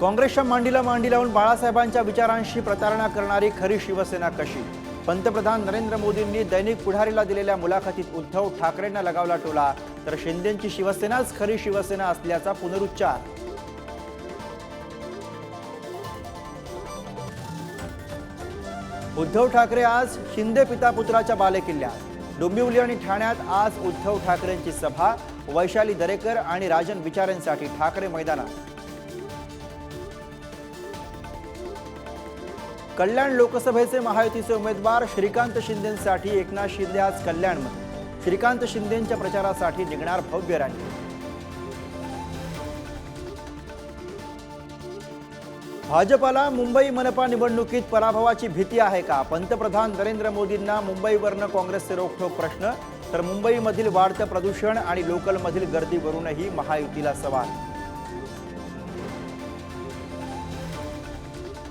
काँग्रेसच्या मांडीला मांडी लावून बाळासाहेबांच्या विचारांशी प्रतारणा करणारी खरी शिवसेना कशी? पंतप्रधान नरेंद्र मोदींनी दैनिक पुढारीला दिलेल्या मुलाखतीत उद्धव ठाकरेंना लगावला टोला. तर शिंदेची शिवसेनाच खरी शिवसेना असल्याचा पुनरुच्चार. उद्धव ठाकरे आज शिंदे पिता पुत्राच्या बालेकिल्ल्यात. डोंबिवली आणि ठाण्यात आज उद्धव ठाकरेंची सभा वैशाली दरेकर आणि राजन विचारेंसाठी ठाकरे मैदानात. कल्याण लोकसभेचे महायुतीचे उमेदवार श्रीकांत शिंदेंसाठी एकनाथ शिंदे आज कल्याणमध्ये. श्रीकांत शिंदेंच्या प्रचारासाठी निघणार भव्य रॅली. भाजपाला मुंबई मनपा निवडणुकीत पराभवाची भीती आहे का? पंतप्रधान नरेंद्र मोदींना मुंबईवरनं काँग्रेसचे रोखठोक प्रश्न तर मुंबईमधील वाढतं प्रदूषण आणि लोकलमधील गर्दीवरूनही महायुतीला सवाल.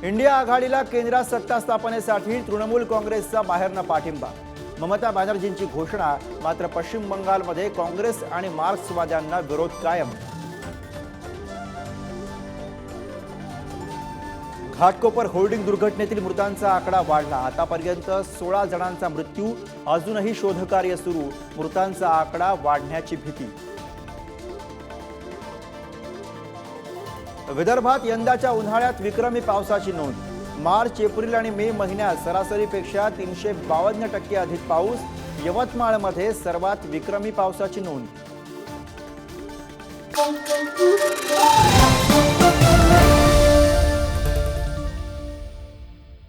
इंडिया आघाडीला केंद्रात सत्ता स्थापनेसाठी तृणमूल काँग्रेसचा बाहेरनं पाठिंबा. ममता बॅनर्जींची घोषणा मात्र पश्चिम बंगालमध्ये काँग्रेस आणि मार्क्सवाद्यांना विरोध कायम. घाटकोपर होल्डिंग दुर्घटनेतील मृतांचा आकडा वाढला. आतापर्यंत सोळा जणांचा मृत्यू अजूनही शोधकार्य सुरू. मृतांचा आकडा वाढण्याची भीती. विदर्भात यंदाच्या उन्हाळ्यात विक्रमी पावसाची नोंद. मार्च एप्रिल आणि मे महिन्यात सरासरीपेक्षा तीनशे बावन्न टक्के अधिक पाऊस यवतमाळमध्ये सर्वात विक्रमी पावसाची नोंद.